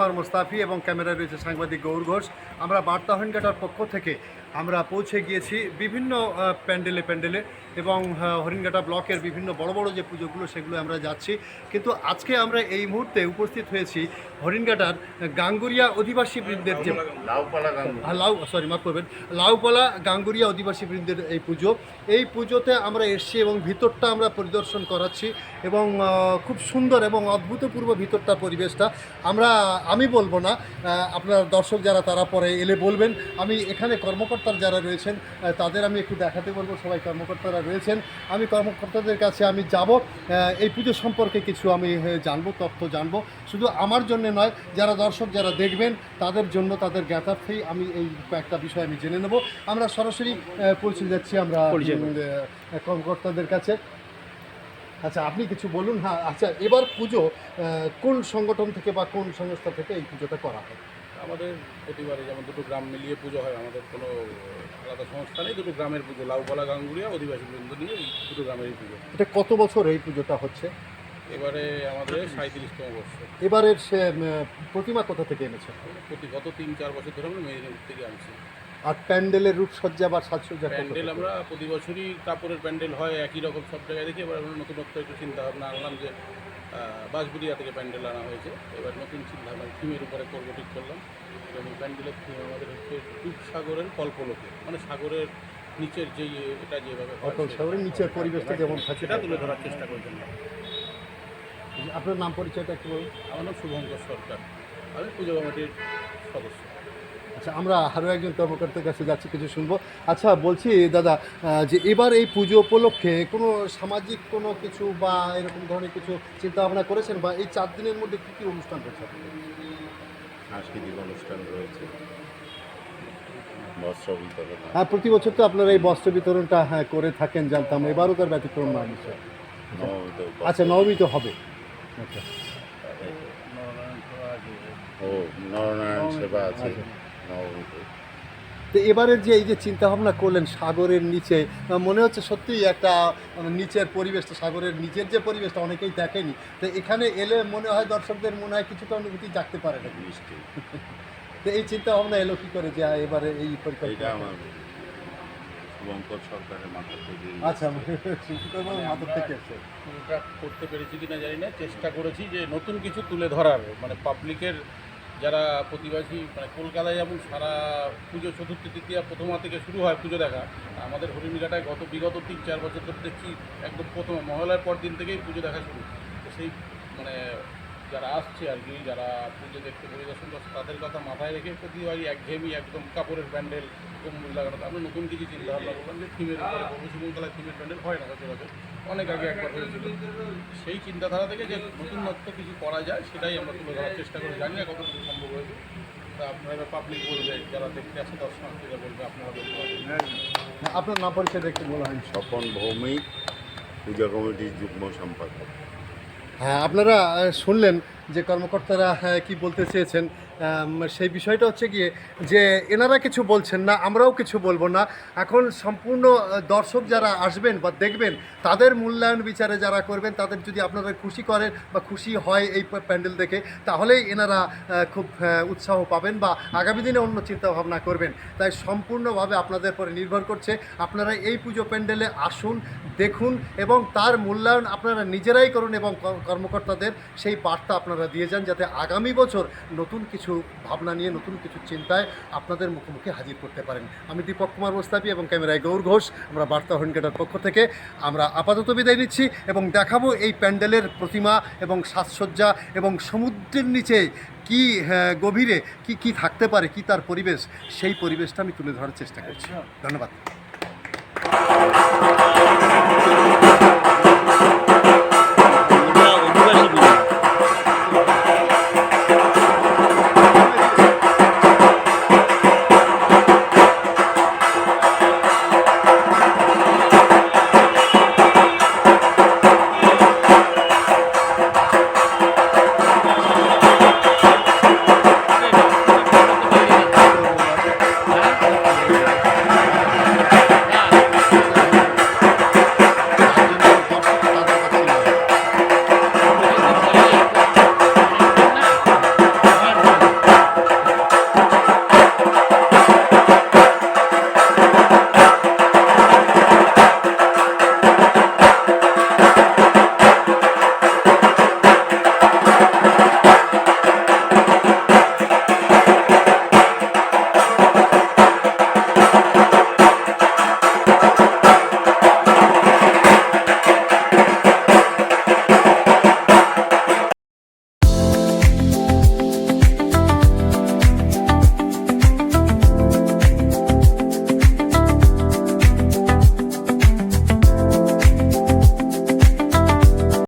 কুমার মুস্তাফি এবং ক্যামেরায় রয়েছে সাংবাদিক গৌর ঘোষ। আমরা বার্তা হরিণঘাটার পক্ষ থেকে আমরা পৌঁছে গিয়েছি বিভিন্ন প্যান্ডেলে প্যান্ডেলে এবং হরিণঘাটা ব্লকের বিভিন্ন বড় বড় যে পুজোগুলো সেগুলো আমরা যাচ্ছি। কিন্তু আজকে আমরা এই মুহূর্তে উপস্থিত হয়েছি হরিণঘাটার গাঙ্গুরিয়া অধিবাসী বৃন্দের যে লাউপালা লাউ সরি মাফ করবেন। লাউপালা গাঙ্গুরিয়া অধিবাসী বৃন্দের এই পুজো। এই পুজোতে আমরা এসছি এবং ভিতরটা আমরা পরিদর্শন করাচ্ছি এবং খুব সুন্দর এবং অদ্ভুতপূর্ব ভিতরটা পরিবেশটা। আমরা আমি বলব না আপনার দর্শক যারা তারা পরে এলে বলবেন। আমি এখানে কর্মকর্তার যারা রয়েছেন তাদের আমি একটু দেখাতে বলব সবাই কর্মকর্তারা রয়েছেন। আমি কর্মকর্তাদের কাছে আমি যাব এই পুজো সম্পর্কে কিছু আমি জানব তথ্য জানব। শুধু আমার জন্য নয় যারা দর্শক যারা দেখবেন তাদের জন্য তাদের জ্ঞাতার্থেই আমি এই কয়েকটা বিষয় আমি জেনে নেব। আমরা সরাসরি পৌঁছে যাচ্ছি আমরা কর্মকর্তাদের কাছে। আচ্ছা আপনি কিছু বলুন? হ্যাঁ আচ্ছা এবার পুজো কোন সংগঠন থেকে বা কোন সংস্থা থেকে এই পুজোটা করা হয়? আমাদের প্রতিবারে যেমন দুটো গ্রাম মিলিয়ে পুজো হয় আমাদের কোনো আলাদা সংস্থা নেই দুটো গ্রামের পুজো। লাউপালা গাঙ্গুরিয়া অধিবাসী বৃন্দ নিয়ে এই দুটো গ্রামেরই পুজো। এটা কত বছর এই পুজোটা হচ্ছে? এবারে আমাদের সাঁত্রিশতম বর্ষ। এবারের সে প্রতিমা কোথা থেকে এনেছে? প্রতি গত তিন চার বছর ধরে আমরা মেদিনীপুর থেকে আনছি। আর প্যান্ডেলের রূপসজ্জা বা সাজসজ্জা প্যান্ডেল আমরা প্রতি বছরই কাপড়ের প্যান্ডেল হয় একই রকম সব জায়গায় দেখি। এবার আমরা নতুনত্ব একটু চিন্তা ভাবনা আনলাম যে আহ, থেকে প্যান্ডেল আনা হয়েছে। এবার নতুন চিন্তা ভাবনা থিমের উপরে করব ঠিক করলাম। এবং প্যান্ডেলের থিম আমাদের হচ্ছে সাগরের কল্পলোকে। মানে সাগরের নিচের যে এটা যেভাবে অটল সাগরের নিচের পরিবেশটা যেমন থাকে। সেটা তুলে ধরার চেষ্টা করছেন আপনার নাম পরিচয়টা একটু বলুন। আমার নাম শুভঙ্কর সরকার। আমি পুজো কমিটির সদস্য। আচ্ছা আমরা আরও একজন কর্মকর্তার কাছে যাচ্ছি কিছু শুনব। আচ্ছা বলছি দাদা যে এবার এই পুজো উপলক্ষে কোনো সামাজিক কোনো কিছু বা এরকম ধরনের কিছু চিন্তা ভাবনা করেছেন? বা এই চার দিনের মধ্যে কী কী অনুষ্ঠান আপনাদের? সাংস্কৃতিক অনুষ্ঠান রয়েছে। হ্যাঁ প্রতি বছর তো আপনারা এই বস্ত্র বিতরণটা হ্যাঁ করে থাকেন জানতাম। এবারও তার ব্যতিক্রম না আচ্ছা নবমী তো হবে। আচ্ছা। ও নরনারায়ণ সেবা আছে। নবমীতে। তো এবারের যে এই যে চিন্তা ভাবনা করলেন সাগরের নিচে মনে হচ্ছে সত্যিই একটা নিচের পরিবেশটা সাগরের নিচের যে পরিবেশটা অনেকেই দেখেনি। তো এখানে এলে মনে হয় দর্শকদের মনে হয় কিছুটা অনুভূতি জাগতে পারে না মিষ্টি তো এই চিন্তা ভাবনা এলো কি করে যে এবারে এই পরিকল্পনা? আমার শুভঙ্কর সরকারের মাথা থেকে আচ্ছা মাদক থেকে এসছে করতে পেরেছি কিনা জানি না চেষ্টা করেছি যে নতুন কিছু তুলে ধরার। মানে পাবলিকের যারা প্রতিবাসী মানে কলকাতায় যেমন সারা পুজো চতুর্থী তৃতীয়া প্রথমা থেকে শুরু হয় পুজো দেখা আমাদের হরিণঘাটায় গত বিগত তিন চার বছর ধরে দেখছি একদম প্রথম মহলার পর দিন থেকেই পুজো দেখা শুরু। তো সেই মানে যারা আসছে আর কি যারা পুজো দেখতে পরিদর্শন করছে তাদের কথা মাথায় রেখে একটা প্রতিবারই একঘেয়েমি একদম কাপড়ের প্যান্ডেল কম্বল লাগানো আমরা নতুন কিছু চিন্তা ভাবনা করলাম যে থিমের উপরে করব শিবঙ্কলায় থিমের প্যান্ডেল হয় না সচরাচর। অনেক আগে একবার হয়েছিল। সেই চিন্তাধারা থেকে যে নতুনত্ব কিছু করা যায় সেটাই আমরা তুলে ধরার চেষ্টা করি জানি না কতটুকু সম্ভব হয়েছে। তা আপনারা পাবলিক বলবে যারা দেখতে আসে দর্শনার্থীরা বলবে আপনারা বলতে পারবেন। হ্যাঁ, আপনার নাম পরিচয় একটু বলা হয় স্বপন ভৌমিক পূজা কমিটির যুগ্ম সম্পাদক। হ্যাঁ আপনারা শুনলেন যে কর্মকর্তারা কি বলতে চেয়েছেন। সেই বিষয়টা হচ্ছে গিয়ে যে এনারা কিছু বলছেন না, আমরাও কিছু বলব না। এখন সম্পূর্ণ দর্শক যারা আসবেন বা দেখবেন, তাদের মূল্যায়ন বিচারে যারা করবেন, তাদের যদি আপনারা খুশি করেন বা খুশি হয় এই প্যান্ডেল দেখে, তাহলেই এনারা খুব উৎসাহ পাবেন বা আগামী দিনে অন্য চিন্তা ভাবনা করবেন। তাই সম্পূর্ণভাবে আপনাদের পরে নির্ভর করছে। আপনারা এই পুজো প্যান্ডেলে আসুন দেখুন এবং তার মূল্যায়ন আপনারা নিজেরাই করুন এবং কর্মকর্তাদের সেই বার্তা আপনারা দিয়ে যান যাতে আগামী বছর নতুন কিছু ভাবনা নিয়ে নতুন কিছু চিন্তায় আপনাদের মুখোমুখি হাজির করতে পারেন। আমি দীপক কুমার মোস্তাফি এবং ক্যামেরায় গৌর ঘোষ। আমরা বার্তা হরিণকাটার পক্ষ থেকে আমরা আপাতত বিদায় নিচ্ছি এবং দেখাবো এই প্যান্ডেলের প্রতিমা এবং সাজসজ্জা এবং সমুদ্রের নিচে কি হ্যাঁ, গভীরে কি কি থাকতে পারে কি তার পরিবেশ সেই পরিবেশটা আমি তুলে ধরার চেষ্টা করছি। ধন্যবাদ।